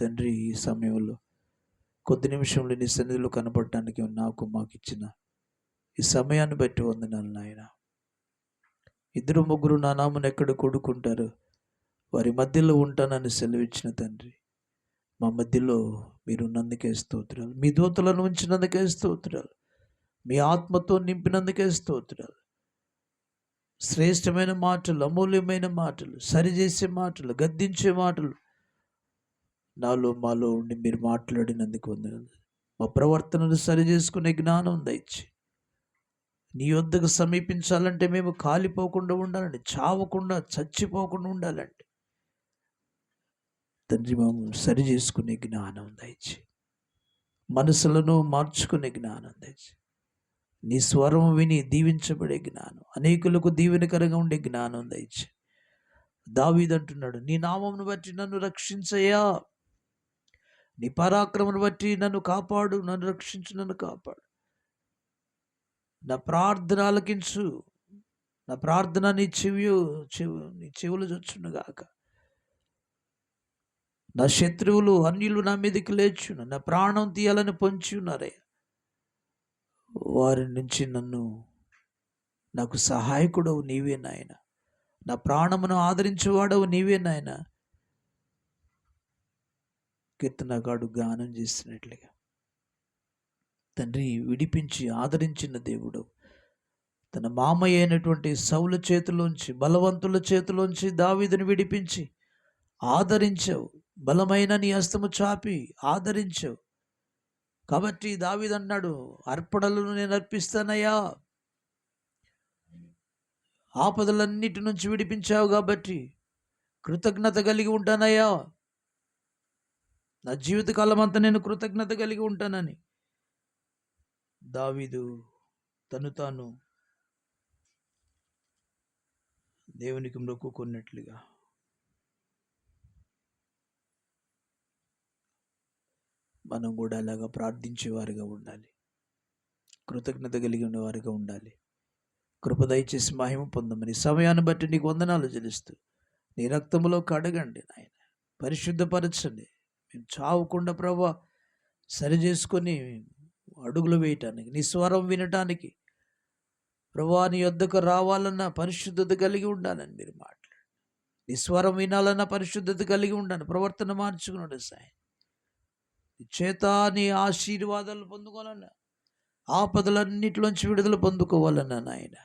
తండ్రి ఈ సమయంలో కొద్ది నిమిషంలో నీ సన్నిధిలో కనపడటానికి నాకు మాకు ఇచ్చిన ఈ సమయాన్ని బట్టి వందనాలు నాయన. ఇద్దరు ముగ్గురు నా నామను ఎక్కడ కొడుకుంటారు వారి మధ్యలో ఉంటానని సెలవిచ్చిన తండ్రి మా మధ్యలో మీరున్నందుకే స్తోత్రాలు. మీ దూతలను ఉంచినందుకే స్తోత్రాలు. మీ ఆత్మతో నింపినందుకే స్తోత్రాలు. శ్రేష్టమైన మాటలు అమూల్యమైన మాటలు సరిచేసే మాటలు గద్దించే మాటలు నాలో మాలో ఉండి మీరు మాట్లాడినందుకు వందనాలు. మా ప్రవర్తనను సరి చేసుకునే జ్ఞానం దయచి. నీ వద్దకు సమీపించాలంటే మేము కాలిపోకుండా ఉండాలండి చావకుండా చచ్చిపోకుండా ఉండాలండి. తండ్రి మేము సరి చేసుకునే జ్ఞానం దయచి. మనసులను మార్చుకునే జ్ఞానం దయచి. నీ స్వరం విని దీవించబడే జ్ఞానం అనేకులకు దీవెనకరంగా ఉండే జ్ఞానం దయచి. దావీదంటున్నాడు నీ నామమును బట్టి నన్ను రక్షించయ్యా. నీ పరాక్రమను బట్టి నన్ను కాపాడు నన్ను రక్షించు నన్ను కాపాడు. నా ప్రార్థన ఆలకించు నా ప్రార్థన నీ చెవి చెవు నీ చెవులు చొచ్చునుగాక నా శత్రువులు అన్యులు నా మీదకి లేచును నా ప్రాణం తీయాలని పొంచి ఉన్నారే వారి నుంచి నన్ను నాకు సహాయకుడవు నీవే నాయన. నా ప్రాణమును ఆదరించేవాడవు నీవే నాయన. కీర్తనగాడు గానం చేసినట్లుగా. తండ్రి విడిపించి ఆదరించిన దేవుడు. తన మామయ్య అయినటువంటి సౌల చేతిలోంచి బలవంతుల చేతిలోంచి దావీదుని విడిపించి ఆదరించావు. బలమైన నీ హస్తము చాపి ఆదరించావు. కాబట్టి దావీదన్నాడు అర్పణలను నేను అర్పిస్తానయ్యా. ఆపదలన్నిటి నుంచి విడిపించావు కాబట్టి కృతజ్ఞత కలిగి ఉంటానయ్యా. నా జీవితకాలం అంతా నేను కృతజ్ఞత కలిగి ఉంటానని. దావీదు తను తాను దేవునికి మొక్కుకున్నట్లుగా మనం కూడా అలాగా ప్రార్థించేవారిగా ఉండాలి. కృతజ్ఞత కలిగి ఉన్నవారిగా ఉండాలి. కృప దయచేసి మహిమ పొందమని సమయాన్ని బట్టి నీకు వందనాలు చెల్లిస్తూ నీ రక్తంలో కడగండి నాయన. పరిశుద్ధపరచండి. మేము చావకుండా ప్రభా సరి చేసుకొని అడుగులు వేయటానికి నీ స్వరం వినటానికి ప్రభా నీ వద్దకు రావాలన్న పరిశుద్ధత కలిగి ఉండాలని మీరు మాట్లాడు. నీ స్వరం వినాలన్న పరిశుద్ధత కలిగి ఉండాలి. ప్రవర్తన మార్చుకున్నాడు సాయం. చేత నీ ఆశీర్వాదాలు పొందుకోవాలన్నా ఆపదలన్నిటిలోంచి విడుదల పొందుకోవాలన్నా నాయన.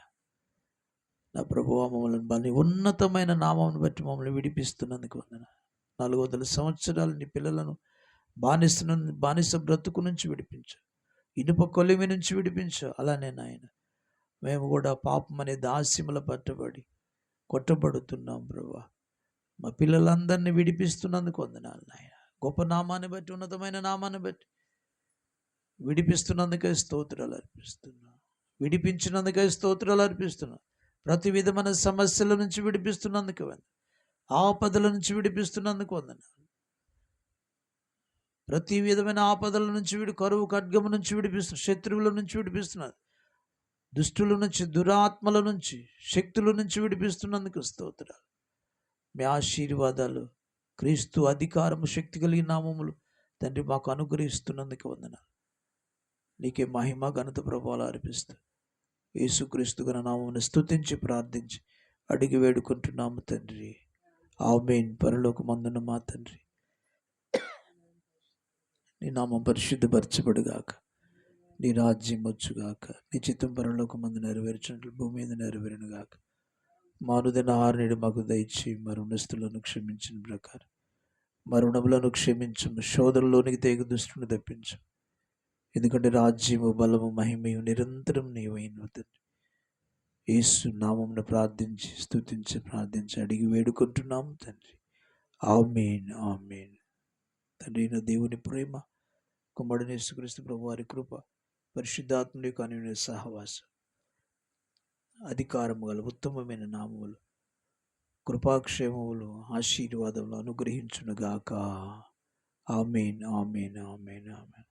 నా ప్రభు మమ్మల్ని బలి ఉన్నతమైన నామం బట్టి మమ్మల్ని విడిపిస్తున్నందుకు వందన నాలుగు వందల సంవత్సరాలు నీ పిల్లలను బానిస బానిస బ్రతుకు నుంచి విడిపించు. ఇనుప కొలిమి నుంచి విడిపించు. అలానే నాయన మేము కూడా పాపం అనే దాస్యముల పట్టబడి కొట్టబడుతున్నాం ప్రభా. మా పిల్లలందరినీ విడిపిస్తున్నందుకు వందనాలు నాయన. గొప్ప నామాన్ని బట్టి ఉన్నతమైన నామాన్ని బట్టి విడిపిస్తున్నందుకే స్తోత్రాలు అర్పిస్తున్నా. విడిపించినందుకే స్తోత్రాలు అర్పిస్తున్నా. ప్రతి విధమైన సమస్యల నుంచి విడిపిస్తున్నందుకు ఆపదల నుంచి విడిపిస్తున్నందుకు వందనాలు. ప్రతి విధమైన ఆపదల నుంచి వీడు కరువు ఖడ్గము నుంచి విడిపిస్తున్నారు శత్రువుల నుంచి విడిపిస్తున్నారు. దుష్టుల నుంచి దురాత్మల నుంచి శక్తుల నుంచి విడిపిస్తున్నందుకు స్తోత్రాలు. మీ ఆశీర్వాదాలు క్రీస్తు అధికారము శక్తి కలిగిన నామములు తండ్రి మాకు అనుగ్రహిస్తున్నందుకు వందన నీకే మహిమ ఘనత ప్రభావాలు అర్పిస్తూ యేసుక్రీస్తు గణ నామమును స్తుతించి ప్రార్థించి అడిగి వేడుకుంటున్నాము తండ్రి. ఆమెన్. పరలోక మందున మా తండ్రి. నీ నామం పరిశుద్ధపరచబడుగాక. నీ రాజ్యం వచ్చుగాక. నీ చిత్తం పరలోక మందు నెరవేర్చినట్లు భూమి మీద నెరవేరునుగాక. మానుదిన ఆరునేడు మాకు దయచి మరుణస్తులను క్షమించిన ప్రకారం. మరుణములను క్షమించము. శోధనలోనికి తేగ దృష్టిని తప్పించు ఎందుకంటే రాజ్యము బలము మహిమయు నిరంతరం నీవైన తండ్రి. యేసు నామమును ప్రార్థించి స్థుతించి ప్రార్థించి అడిగి వేడుకుంటున్నాము తండ్రి. Amen amen. తండ్రి దేవుని ప్రేమ కుమ్మడిని యేసుక్రీస్తు ప్రభు వారి కృప పరిశుద్ధాత్ముడి కానీ సహవాసం అధికారము గల ఉత్తమమైన నామములు కృపాక్షేమములు ఆశీర్వాదములు అనుగ్రహించునుగాక. Amen amen amen amen.